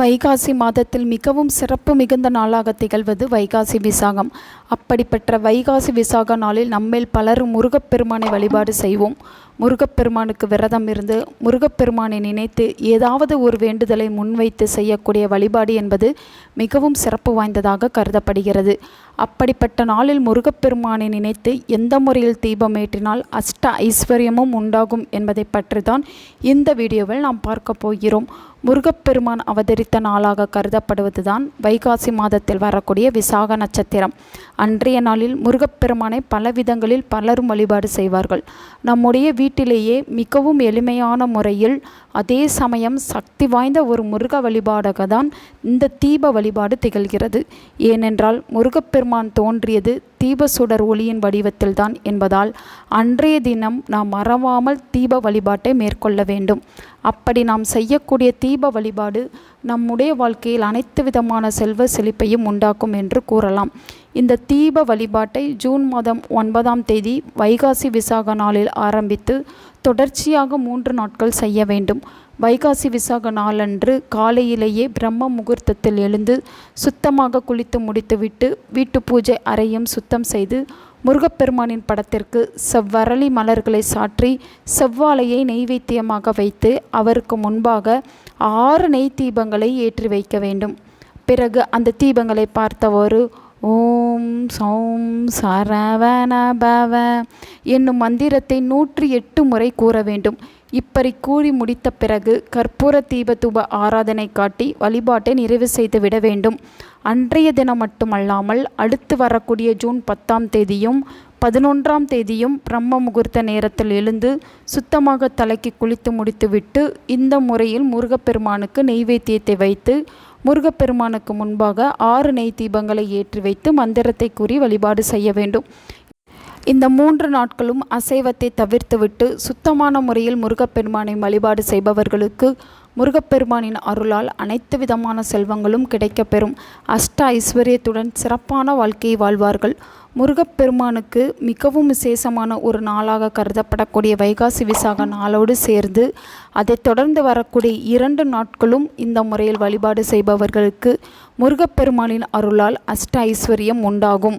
வைகாசி மாதத்தில் மிகவும் சிறப்பு மிகுந்த நாளாக திகழ்வது வைகாசி விசாகம். அப்படிப்பட்ட வைகாசி விசாக நாளில் நம்மில் பலரும் முருகப்பெருமானை வழிபாடு செய்வோம். முருகப்பெருமானுக்கு விரதம் இருந்து முருகப்பெருமானை நினைத்து ஏதாவது ஒரு வேண்டுதலை முன்வைத்து செய்யக்கூடிய வழிபாடு என்பது மிகவும் சிறப்பு வாய்ந்ததாக கருதப்படுகிறது. அப்படிப்பட்ட நாளில் முருகப்பெருமானை நினைத்து எந்த முறையில் தீபம் ஏற்றினால் அஷ்ட ஐஸ்வர்யமும் உண்டாகும் என்பதை பற்றி தான் இந்த வீடியோவில் நாம் பார்க்க போகிறோம். முருகப்பெருமான் அவதரித்த நாளாக கருதப்படுவதுதான் வைகாசி மாதத்தில் வரக்கூடிய விசாக நட்சத்திரம். அன்றைய நாளில் முருகப்பெருமானை பல விதங்களில் பலரும் வழிபாடு செய்வார்கள். நம்முடைய வீட்டிலேயே மிகவும் எளிமையான முறையில் அதே சமயம் சக்தி வாய்ந்த ஒரு முருக வழிபாடாக தான் இந்த தீப வழிபாடு திகழ்கிறது. ஏனென்றால் முருகப்பெருமான் தோன்றியது தீப சுடர் ஒளியின் வடிவத்தில்தான் என்பதால் அன்றைய தினம் நாம் மறவாமல் தீப வழிபாட்டை மேற்கொள்ள வேண்டும். அப்படி நாம் செய்யக்கூடிய தீப வழிபாடு நம்முடைய வாழ்க்கையில் அனைத்து விதமான செல்வ செழிப்பையும் உண்டாக்கும் என்று கூறலாம். இந்த தீப வழிபாட்டை ஜூன் மாதம் ஒன்பதாம் தேதி வைகாசி விசாக நாளில் ஆரம்பித்து தொடர்ச்சியாக மூன்று நாட்கள் செய்ய வேண்டும். வைகாசி விசாக நாளன்று காலையிலேயே பிரம்ம முகூர்த்தத்தில் எழுந்து சுத்தமாக குளித்து முடித்துவிட்டு வீட்டு பூஜை அறையும் சுத்தம் செய்து முருகப்பெருமானின் படத்திற்கு செவ்வரளி மலர்களை சாற்றி செவ்வாழையை நெய்வேத்தியமாக வைத்து அவருக்கு முன்பாக ஆறு நெய் தீபங்களை ஏற்றி வைக்க வேண்டும். பிறகு அந்த தீபங்களை பார்த்தவாறு ஓம் சௌம் சரவணபவ என்னும் மந்திரத்தை நூற்றி எட்டு முறை கூற வேண்டும். இப்படி கூறி முடித்த பிறகு கற்பூர தீபதூப ஆராதனை காட்டி வழிபாட்டை நிறைவு செய்து விட வேண்டும். அன்றைய தினம் மட்டுமல்லாமல் அடுத்து வரக்கூடிய ஜூன் பத்தாம் தேதியும் பதினொன்றாம் தேதியும் பிரம்ம முகூர்த்த நேரத்தில் எழுந்து சுத்தமாக தலைக்கு குளித்து முடித்துவிட்டு இந்த முறையில் முருகப்பெருமானுக்கு நெய்வேத்தியத்தை வைத்து முருகப்பெருமானுக்கு முன்பாக ஆறு நெய் தீபங்களை ஏற்றி வைத்து மந்திரத்தை கூறி வழிபாடு செய்ய வேண்டும். இந்த மூன்று நாட்களும் அசைவத்தை தவிர்த்துவிட்டு சுத்தமான முறையில் முருகப்பெருமானை வழிபாடு செய்பவர்களுக்கு முருகப்பெருமானின் அருளால் அனைத்து விதமான செல்வங்களும் கிடைக்கப்பெறும். அஷ்ட ஐஸ்வர்யத்துடன் சிறப்பான வாழ்க்கையை வாழ்வார்கள். முருகப்பெருமானுக்கு மிகவும் விசேஷமான ஒரு நாளாக கருதப்படக்கூடிய வைகாசி விசாக நாளோடு சேர்ந்து அதைத் தொடர்ந்து வரக்கூடிய இரண்டு நாட்களும் இந்த முறையில் வழிபாடு செய்பவர்களுக்கு முருகப்பெருமானின் அருளால் அஷ்ட ஐஸ்வர்யம் உண்டாகும்.